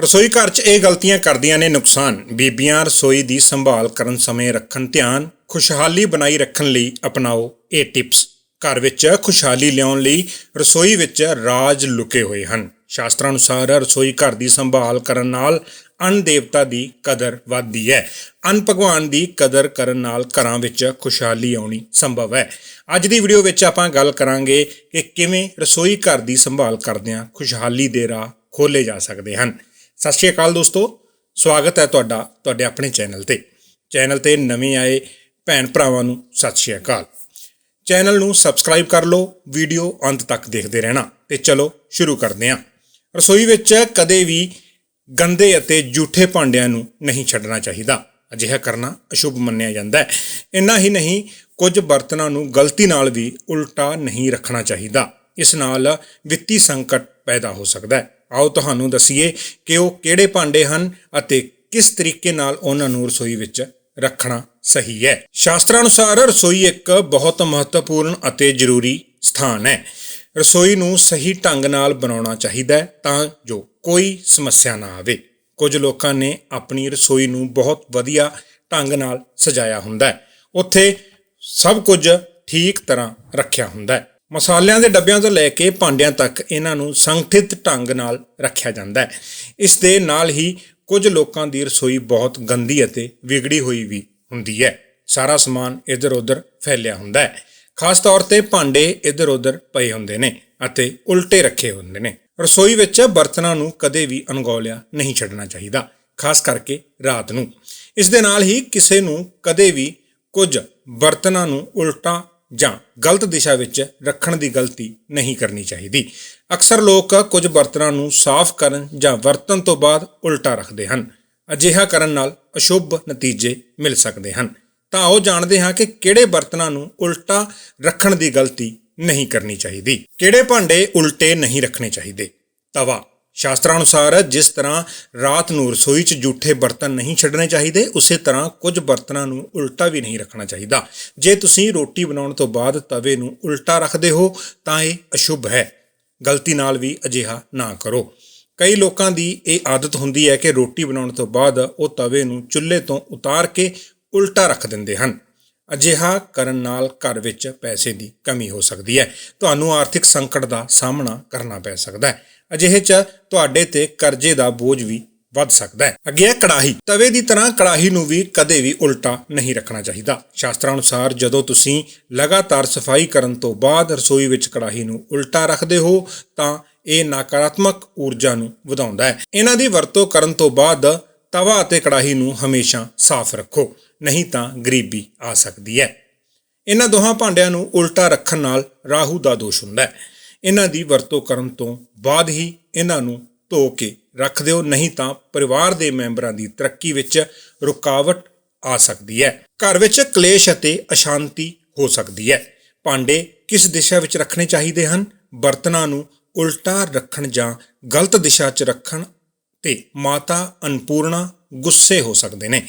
ਰਸੋਈ ਘਰ 'ਚ ਇਹ ਗਲਤੀਆਂ ਕਰਦੀਆਂ ਨੇ ਨੁਕਸਾਨ। ਬੀਬੀਆਂ ਰਸੋਈ ਦੀ ਸੰਭਾਲ ਕਰਨ ਸਮੇਂ ਰੱਖਣ ਧਿਆਨ, ਖੁਸ਼ਹਾਲੀ ਬਣਾਈ ਰੱਖਣ ਲਈ ਅਪਣਾਓ ਇਹ ਟਿਪਸ। ਘਰ ਵਿੱਚ ਖੁਸ਼ਹਾਲੀ ਲਿਆਉਣ ਲਈ ਰਸੋਈ ਵਿੱਚ ਰਾਜ ਲੁਕੇ ਹੋਏ ਹਨ। ਸ਼ਾਸਤਰਾਂ ਅਨੁਸਾਰ ਰਸੋਈ ਘਰ ਦੀ ਸੰਭਾਲ ਕਰਨ ਨਾਲ ਅੰਨ ਦੇਵਤਾ ਦੀ ਕਦਰ ਵੱਧਦੀ ਹੈ। ਅੰਨ ਭਗਵਾਨ ਦੀ ਕਦਰ ਕਰਨ ਨਾਲ ਘਰਾਂ ਵਿੱਚ ਖੁਸ਼ਹਾਲੀ ਆਉਣੀ ਸੰਭਵ ਹੈ। ਅੱਜ ਦੀ ਵੀਡੀਓ ਵਿੱਚ ਆਪਾਂ ਗੱਲ ਕਰਾਂਗੇ ਕਿ ਕਿਵੇਂ ਰਸੋਈ ਘਰ ਦੀ ਸੰਭਾਲ ਕਰਦਿਆਂ ਖੁਸ਼ਹਾਲੀ ਦੇ ਰਾਹ ਖੋਲੇ ਜਾ ਸਕਦੇ ਹਨ। ਸਤਿ ਸ਼੍ਰੀ ਅਕਾਲ ਦੋਸਤੋ, ਸਵਾਗਤ ਹੈ ਤੁਹਾਡਾ, ਤੁਹਾਡੇ ਆਪਣੇ ਚੈਨਲ ਤੇ। ਚੈਨਲ ਤੇ ਨਵੇਂ ਆਏ ਭੈਣ ਭਰਾਵਾਂ ਨੂੰ ਸਤਿ ਸ਼੍ਰੀ ਅਕਾਲ। ਚੈਨਲ ਨੂੰ ਸਬਸਕ੍ਰਾਈਬ ਕਰ ਲਓ, ਵੀਡੀਓ ਅੰਤ ਤੱਕ ਦੇਖਦੇ ਰਹਿਣਾ ਤੇ ਚਲੋ ਸ਼ੁਰੂ ਕਰਦੇ ਹਾਂ। ਰਸੋਈ ਵਿੱਚ ਕਦੇ ਵੀ ਗੰਦੇ ਅਤੇ ਝੂਠੇ ਭਾਂਡਿਆਂ ਨੂੰ ਨਹੀਂ ਛੱਡਣਾ ਚਾਹੀਦਾ। ਅਜਿਹਾ ਕਰਨਾ ਅਸ਼ੁਭ ਮੰਨਿਆ ਜਾਂਦਾ ਹੈ। ਇੰਨਾ ਹੀ ਨਹੀਂ, ਕੁਝ ਬਰਤਨਾਂ ਨੂੰ ਗਲਤੀ ਨਾਲ ਵੀ ਉਲਟਾ ਨਹੀਂ ਰੱਖਣਾ ਚਾਹੀਦਾ। ਇਸ ਨਾਲ ਵਿੱਤੀ ਸੰਕਟ ਪੈਦਾ ਹੋ ਸਕਦਾ ਹੈ। ਆਓ ਤੁਹਾਨੂੰ ਦੱਸੀਏ ਕਿ ਉਹ ਕਿਹੜੇ ਭਾਂਡੇ ਹਨ ਅਤੇ ਕਿਸ ਤਰੀਕੇ ਨਾਲ ਉਹਨਾਂ ਨੂੰ ਰਸੋਈ ਵਿੱਚ ਰੱਖਣਾ ਸਹੀ ਹੈ। ਸ਼ਾਸਤਰਾਂ ਅਨੁਸਾਰ ਰਸੋਈ ਇੱਕ ਬਹੁਤ ਮਹੱਤਵਪੂਰਨ ਅਤੇ ਜ਼ਰੂਰੀ ਸਥਾਨ ਹੈ। ਰਸੋਈ ਨੂੰ ਸਹੀ ਢੰਗ ਨਾਲ ਬਣਾਉਣਾ ਚਾਹੀਦਾ ਹੈ ਤਾਂ ਜੋ ਕੋਈ ਸਮੱਸਿਆ ਨਾ ਆਵੇ। ਕੁਝ ਲੋਕਾਂ ਨੇ ਆਪਣੀ ਰਸੋਈ ਨੂੰ ਬਹੁਤ ਵਧੀਆ ਢੰਗ ਨਾਲ ਸਜਾਇਆ ਹੁੰਦਾ ਹੈ। ਉੱਥੇ ਸਭ ਕੁਝ ਠੀਕ ਤਰ੍ਹਾਂ ਰੱਖਿਆ ਹੁੰਦਾ ਹੈ। ਮਸਾਲਿਆਂ ਦੇ ਡੱਬਿਆਂ ਤੋਂ ਲੈ ਕੇ ਭਾਂਡਿਆਂ ਤੱਕ ਇਹਨਾਂ ਨੂੰ ਸੰਗਠਿਤ ਢੰਗ ਨਾਲ ਰੱਖਿਆ ਜਾਂਦਾ ਹੈ। ਇਸ ਦੇ ਨਾਲ ਹੀ ਕੁਝ ਲੋਕਾਂ ਦੀ ਰਸੋਈ ਬਹੁਤ ਗੰਦੀ ਅਤੇ ਵਿਗੜੀ ਹੋਈ ਵੀ ਹੁੰਦੀ ਹੈ। ਸਾਰਾ ਸਮਾਨ ਇੱਧਰ ਉੱਧਰ ਫੈਲਿਆ ਹੁੰਦਾ ਹੈ। ਖਾਸ ਤੌਰ ਤੇ ਭਾਂਡੇ ਇੱਧਰ ਉੱਧਰ ਪਏ ਹੁੰਦੇ ਨੇ ਅਤੇ ਉਲਟੇ ਰੱਖੇ ਹੁੰਦੇ ਨੇ। ਰਸੋਈ ਵਿੱਚ ਬਰਤਨਾਂ ਨੂੰ ਕਦੇ ਵੀ ਅਣਗੌਲਿਆ ਨਹੀਂ ਛੱਡਣਾ ਚਾਹੀਦਾ, ਖਾਸ ਕਰਕੇ ਰਾਤ ਨੂੰ। ਇਸ ਦੇ ਨਾਲ ਹੀ ਕਿਸੇ ਨੂੰ ਕਦੇ ਵੀ ਕੁਝ ਬਰਤਨਾਂ ਨੂੰ ਉਲਟਾ ਜਾਂ ਗਲਤ ਦਿਸ਼ਾ ਵਿੱਚ ਰੱਖਣ ਦੀ ਗਲਤੀ ਨਹੀਂ ਕਰਨੀ ਚਾਹੀਦੀ। ਅਕਸਰ ਲੋਕ ਕੁਝ ਬਰਤਨਾਂ ਨੂੰ ਸਾਫ਼ ਕਰਨ ਜਾਂ ਵਰਤਣ ਤੋਂ ਬਾਅਦ ਉਲਟਾ ਰੱਖਦੇ ਹਨ। ਅਜਿਹਾ ਕਰਨ ਨਾਲ ਅਸ਼ੁਭ ਨਤੀਜੇ ਮਿਲ ਸਕਦੇ ਹਨ। ਤਾਂ ਉਹ ਜਾਣਦੇ ਹਾਂ ਕਿ ਕਿਹੜੇ ਬਰਤਨਾਂ ਨੂੰ ਉਲਟਾ ਰੱਖਣ ਦੀ ਗਲਤੀ ਨਹੀਂ ਕਰਨੀ ਚਾਹੀਦੀ। ਕਿਹੜੇ ਭਾਂਡੇ ਉਲਟੇ ਨਹੀਂ ਰੱਖਣੇ ਚਾਹੀਦੇ? ਤਵਾ। ਸ਼ਾਸਤਰਾਂ ਅਨੁਸਾਰ ਜਿਸ ਤਰ੍ਹਾਂ ਰਾਤ ਨੂੰ ਰਸੋਈ 'ਚ ਜੂਠੇ ਬਰਤਨ ਨਹੀਂ ਛੱਡਣੇ ਚਾਹੀਦੇ, ਉਸੇ ਤਰ੍ਹਾਂ ਕੁਝ ਬਰਤਨਾਂ ਨੂੰ ਉਲਟਾ ਵੀ ਨਹੀਂ ਰੱਖਣਾ ਚਾਹੀਦਾ। ਜੇ ਤੁਸੀਂ ਰੋਟੀ ਬਣਾਉਣ ਤੋਂ ਬਾਅਦ ਤਵੇ ਨੂੰ ਉਲਟਾ ਰੱਖਦੇ ਹੋ, ਤਾਂ ਇਹ ਅਸ਼ੁਭ ਹੈ। ਗਲਤੀ ਨਾਲ ਵੀ ਅਜਿਹਾ ਨਾ ਕਰੋ। ਕਈ ਲੋਕਾਂ ਦੀ ਇਹ ਆਦਤ ਹੁੰਦੀ ਹੈ ਕਿ ਰੋਟੀ ਬਣਾਉਣ ਤੋਂ ਬਾਅਦ ਉਹ ਤਵੇ ਨੂੰ ਚੁੱਲ੍ਹੇ ਤੋਂ ਉਤਾਰ ਕੇ ਉਲਟਾ ਰੱਖ ਦਿੰਦੇ ਹਨ। ਅਜਿਹਾ ਕਰਨ ਨਾਲ ਘਰ ਵਿੱਚ ਪੈਸੇ ਦੀ ਕਮੀ ਹੋ ਸਕਦੀ ਹੈ। ਤੁਹਾਨੂੰ ਆਰਥਿਕ ਸੰਕਟ ਦਾ ਸਾਹਮਣਾ ਕਰਨਾ ਪੈ ਸਕਦਾ ਹੈ। ਅਜਿਹੇ 'ਚ ਤੁਹਾਡੇ ਤੇ ਕਰਜ਼ੇ ਦਾ ਬੋਝ ਵੀ ਵੱਧ ਸਕਦਾ ਹੈ। ਅੱਗੇ ਹੈ ਕੜਾਹੀ। ਤਵੇ ਦੀ ਤਰ੍ਹਾਂ ਕੜਾਹੀ ਨੂੰ ਵੀ ਕਦੇ ਵੀ ਉਲਟਾ ਨਹੀਂ ਰੱਖਣਾ ਚਾਹੀਦਾ। ਸ਼ਾਸਤਰਾਂ ਅਨੁਸਾਰ ਜਦੋਂ ਤੁਸੀਂ ਲਗਾਤਾਰ ਸਫ਼ਾਈ ਕਰਨ ਤੋਂ ਬਾਅਦ ਰਸੋਈ ਵਿੱਚ ਕੜਾਹੀ ਨੂੰ ਉਲਟਾ ਰੱਖਦੇ ਹੋ, ਤਾਂ ਇਹ ਨਕਾਰਾਤਮਕ ਊਰਜਾ ਨੂੰ ਵਧਾਉਂਦਾ ਹੈ। ਇਹਨਾਂ ਦੀ ਵਰਤੋਂ ਕਰਨ ਤੋਂ ਬਾਅਦ ਤਵਾ ਅਤੇ ਕੜਾਹੀ ਨੂੰ ਹਮੇਸ਼ਾ ਸਾਫ਼ ਰੱਖੋ, ਨਹੀਂ ਤਾਂ ਗਰੀਬੀ ਆ ਸਕਦੀ ਹੈ। ਇਹਨਾਂ ਦੋਹਾਂ ਭਾਂਡਿਆਂ ਨੂੰ ਉਲਟਾ ਰੱਖਣ ਨਾਲ ਰਾਹੂ ਦਾ ਦੋਸ਼ ਹੁੰਦਾ ਹੈ। ਇਹਨਾਂ ਦੀ ਵਰਤੋਂ ਕਰਨ ਤੋਂ ਬਾਅਦ ਹੀ ਇਹਨਾਂ ਨੂੰ ਧੋ ਕੇ ਰੱਖ ਦਿਓ, ਨਹੀਂ ਤਾਂ ਪਰਿਵਾਰ ਦੇ ਮੈਂਬਰਾਂ ਦੀ ਤਰੱਕੀ ਵਿੱਚ ਰੁਕਾਵਟ ਆ ਸਕਦੀ ਹੈ। ਘਰ ਵਿੱਚ ਕਲੇਸ਼ ਅਤੇ ਅਸ਼ਾਂਤੀ ਹੋ ਸਕਦੀ ਹੈ। ਭਾਂਡੇ ਕਿਸ ਦਿਸ਼ਾ ਵਿੱਚ ਰੱਖਣੇ ਚਾਹੀਦੇ ਹਨ? ਬਰਤਨਾਂ ਨੂੰ ਉਲਟਾ ਰੱਖਣ ਜਾਂ ਗਲਤ ਦਿਸ਼ਾ 'ਚ ਰੱਖਣ ਤੇ ਮਾਤਾ ਅਨਪੂਰਣਾ ਗੁੱਸੇ ਹੋ ਸਕਦੇ ਨੇ।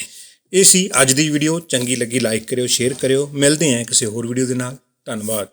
ਇਹ ਸੀ ਅੱਜ ਦੀ ਵੀਡੀਓ ਚੰਗੀ ਲੱਗੀ ਲਾਈਕ ਕਰਿਓ ਸ਼ੇਅਰ ਕਰਿਓ। ਮਿਲਦੇ ਹਾਂ ਕਿਸੇ ਹੋਰ ਵੀਡੀਓ ਦੇ ਨਾਲ। ਧੰਨਵਾਦ।